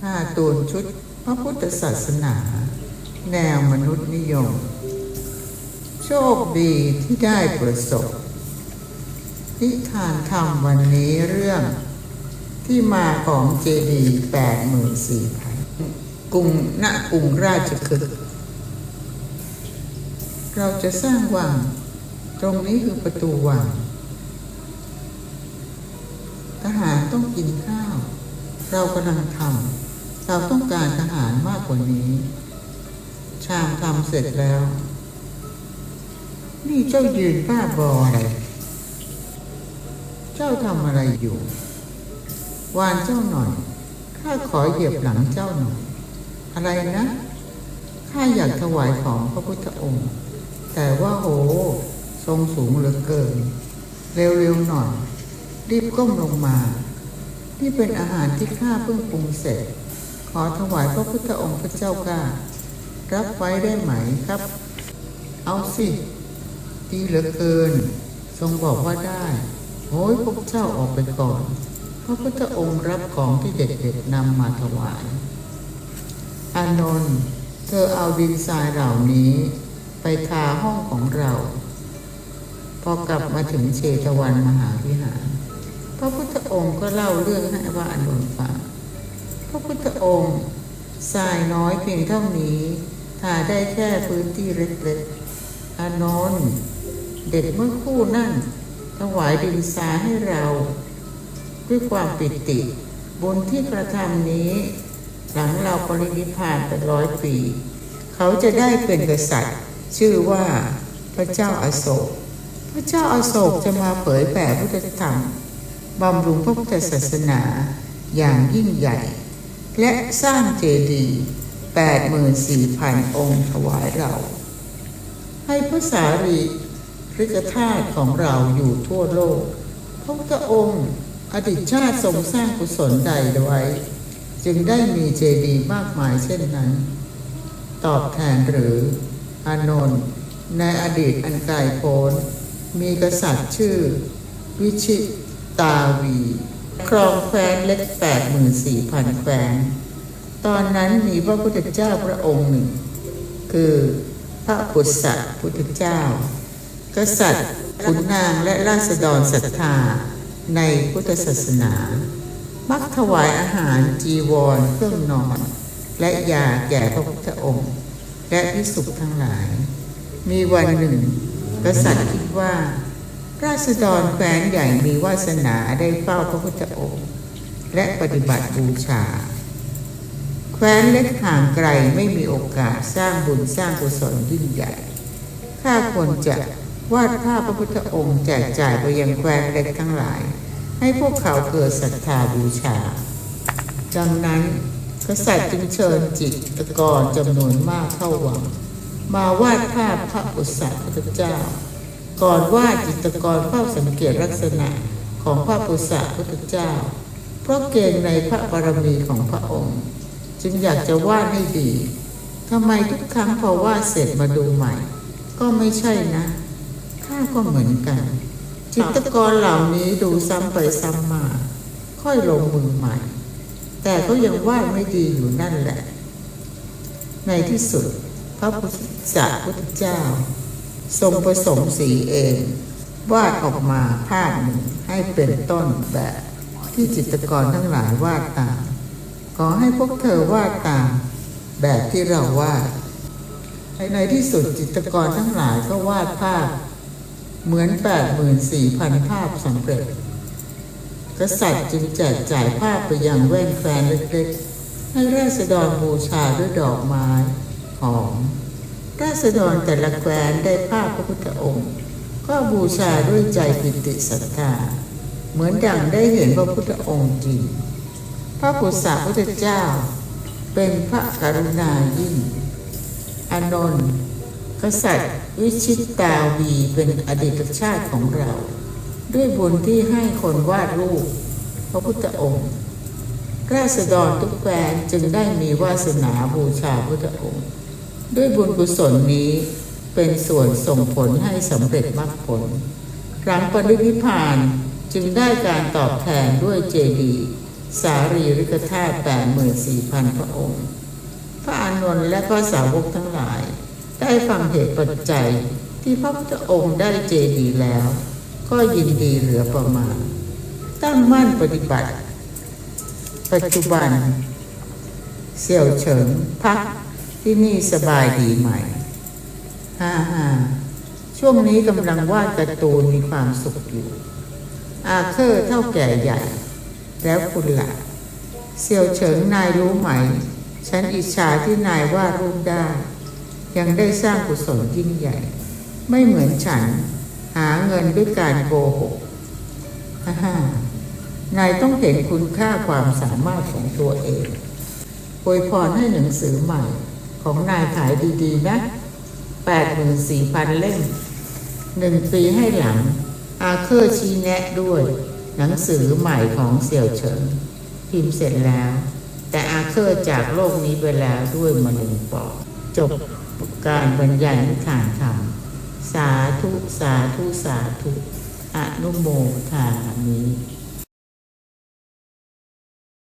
ค่าตูนชุดพระพุทธศาสนา แนวมนุษย์นิยม โชคดีที่ได้ประสบนิทานธรรมวันนี้เรื่องที่มาของเจดีย์แปดหมื่นสี่พันกรุงณกรุงราชคฤห์เราจะสร้างวัง ตรงนี้คือประตูวัง ทหารต้องกินข้าว เรากำลังทำ เราต้องการทหารมากกว่านี้ ชามทำเสร็จแล้ว นี่เจ้ายืนป้าบออะไร เจ้าทำอะไรอยู่ วานเจ้าหน่อย ข้าขอเหยียบหลังเจ้าหน่อย อะไรนะ ข้าอยากถวายของพระพุทธองค์ แต่ว่าโห ทรงสูงเหลือเกิน เร็วๆหน่อย รีบก้มลงมา นี่เป็นอาหารที่ข้าเพิ่งปรุงเสร็จ อถวายพระพุทธองค์พระเจ้าข้ารับไว้ได้ไหมครับ เอาสิดีเหลือเกิน ทรงบอกว่าได้โอ้ยพวกเจ้าออกไปก่อน พระพุทธองค์รับของที่เด็กๆนำมาถวาย อานนท์เธอเอาดินทรายเหล่านี้ ไปทาห้องของเรา พอกลับมาถึงเชตวันมหาวิหาร พระพุทธองค์ก็เล่าเรื่องให้ว่าอานนท์ฟัง พระพุทธองค์ทรายน้อยเพียงเท่านี้ทาได้แค่พื้นที่เล็กๆอานนท์เด็กเมื่อคู่นั่นถวายดินทราให้เรา ด้วยความปิติ บุญที่กระทำนี้ หลังเราปรินิพพานไปร้อยปี เขาจะได้เป็นกษัตริย์ ชื่อว่าพระเจ้าอาโศก พระเจ้าอาโศกจะมาเผยแผ่พุทธธรรมบำรุงพระพุทธศาสนาอย่างยิ่งใหญ่ และสร้างเจดีย์แปดหมื่นสี่พันองค์ถวายเรา ให้พระสารีริกธาตุของเราอยู่ทั่วโลกพระพุทธองค์อดีตชาติทรงสร้างกุศลใดไว้ จึงได้มีเจดีย์มากมายเช่นนั้น ตอบแทนหรือ อานนท์ในอดีตอันไกลโพ้นมีกษัตริย์ชื่อ วิชิตาวี ครองแคว้นเล็กแปดหมื่นสี่พันแคว้น ตอนนั้นมีพระพุทธเจ้าพระองค์หนึ่ง คือพระพุทธพุทธเจ้า กษัตริย์ขุนนางและราษฎรศรัทธาในพุทธศาสนา มักถวายอาหารจีวรเครื่องนอน และยาแก่พระพุทธองค์ และพิสุขทั้งหลาย มีวันหนึ่ง กษัตริย์คิดว่า ราษฎรแคว้นใหญ่มีวาสนาได้เฝ้าพระพุทธองค์ และปฏิบัติบูชา แคว้นเล็กห่างไกลไม่มีโอกาสสร้างบุญสร้างกุศลยิ่งใหญ่ข้าควรจะวาดภาพพระพุทธองค์แจกจ่ายไปยังแคว้นเล็กทั้งหลาย ให้พวกเขาเกิดศรัทธาบูชา ดังนั้นกษัตริย์จึงเชิญจิตกรจำนวนมากเข้าวังมาวาดภาพพระอุตสาพุทธเจ้า ก่อนวาดจิตกรเฝ้าสังเกตลักษณะของพระอุตสาพุทธเจ้า เพราะเกรงในพระบารมีของพระองค์ จึงอยากจะวาดให้ดีทำไมทุกครั้งพอวาดเสร็จมาดูใหม่ ก็ไม่ใช่นะข้าก็เหมือนกัน จิตกรเหล่านี้ดูซ้ำไปซ้ำมา ค่อยลงมือใหม่ แต่ก็ยังวาดไม่ดีอยู่นั่นแหละ ในที่สุดพระพุทธเจ้า ทรงผสมสีเอง วาดออกมาภาพหนึ่งให้เป็นต้นแบบที่จิตรกรทั้งหลายวาดตาม ขอให้พวกเธอวาดตาม แบบที่เราวาดในที่สุดจิตรกรทั้งหลายก็วาดภาพ เหมือนแปดหมื่นสี่พันภาพสำเร็จ กษัตริย์จึงแจกจ่ายภาพไปยังแว่นแฟนเล็กๆ ให้ราษฎรบูชาด้วยดอกไม้หอม ราษฎรแต่ละแคว้นได้ภาพพระพุทธองค์ ก็บูชาด้วยใจปิติศรัทธา เหมือนดังได้เห็นพระพุทธองค์จริงพระพุทธพุทธเจ้า เป็นพระกรุณายิ่งอนนท์กษัตริย์วิชิตตาวีเป็นอดีตชาติของเรา ด้วยบุญที่ให้คนวาดรูป พระพุทธองค์ ราษฎรทุกแคว้นจึงได้มีวาสนาบูชาพุทธองค์ ด้วยบุญกุศลนี้เป็นส่วนส่งผลให้สำเร็จมรรคผลหลังปรินิพพานจึงได้การตอบแทนด้วยเจดีย์สารีริกธาตุแปดหมื่นสี่พันพระองค์ พระอานนท์และพระสาวกทั้งหลาย ได้ฟังเหตุปัจจัยที่พระพุทธองค์ได้เจดีย์แล้ว ก็ยินดีเหลือประมาณ ตั้งมั่นปฏิบัติ ปัจจุบัน เสี่ยวเฉิงพัก ที่นี่สบายดีไหมฮ่าฮ่าช่วงนี้กำลังวาดการ์ตูนมีความสุขอยู่ อาเคอร์เท่าแก่ใหญ่ แล้วคุณละ่ะเสี่ยวเฉิงนายรู้ไหม ฉันอิจฉาที่นายวาดรูปได้ ยังได้สร้างกุศลยิ่งใหญ่ ไม่เหมือนฉัน หาเงินด้วยการโกหกฮ่าฮ่านายต้องเห็นคุณค่าความสามารถของตัวเองอวยพรให้หนังสือใหม่ ของนายขายดีๆ นะแปดหมื่นสี่พันเล่มหนึ่งปีให้หลัง อาเคอร์ชี้แนะด้วย หนังสือใหม่ของเสี่ยวเฉิงพิมพ์เสร็จแล้ว แต่อาเคอร์จากโลกนี้ไปแล้วด้วยมะเร็งปอดจบการบรรยายนิทานธรรมสาธุ สาธุ สาธุ อนุโมทามิ